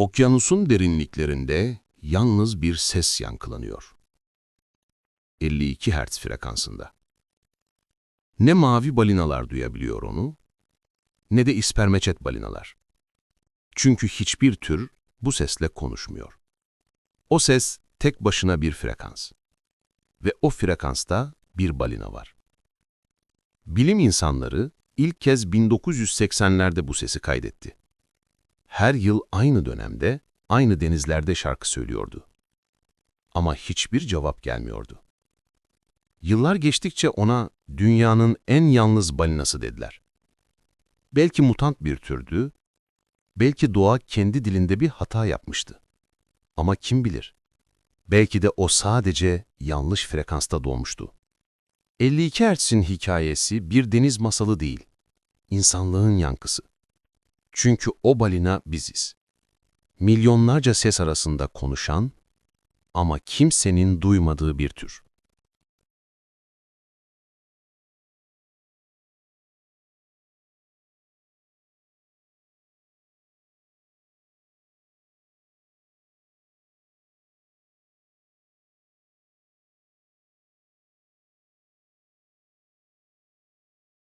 Okyanusun derinliklerinde yalnız bir ses yankılanıyor. 52 Hz frekansında. Ne mavi balinalar duyabiliyor onu, ne de ispermeçet balinalar. Çünkü hiçbir tür bu sesle konuşmuyor. O ses tek başına bir frekans. Ve o frekansta bir balina var. Bilim insanları ilk kez 1980'lerde bu sesi kaydetti. Her yıl aynı dönemde, aynı denizlerde şarkı söylüyordu. Ama hiçbir cevap gelmiyordu. Yıllar geçtikçe ona dünyanın en yalnız balinası dediler. Belki mutant bir türdü, belki doğa kendi dilinde bir hata yapmıştı. Ama kim bilir? Belki de o sadece yanlış frekansta doğmuştu. 52 Hertz'in hikayesi bir deniz masalı değil, insanlığın yankısı. Çünkü o balina biziz. Milyonlarca ses arasında konuşan ama kimsenin duymadığı bir tür.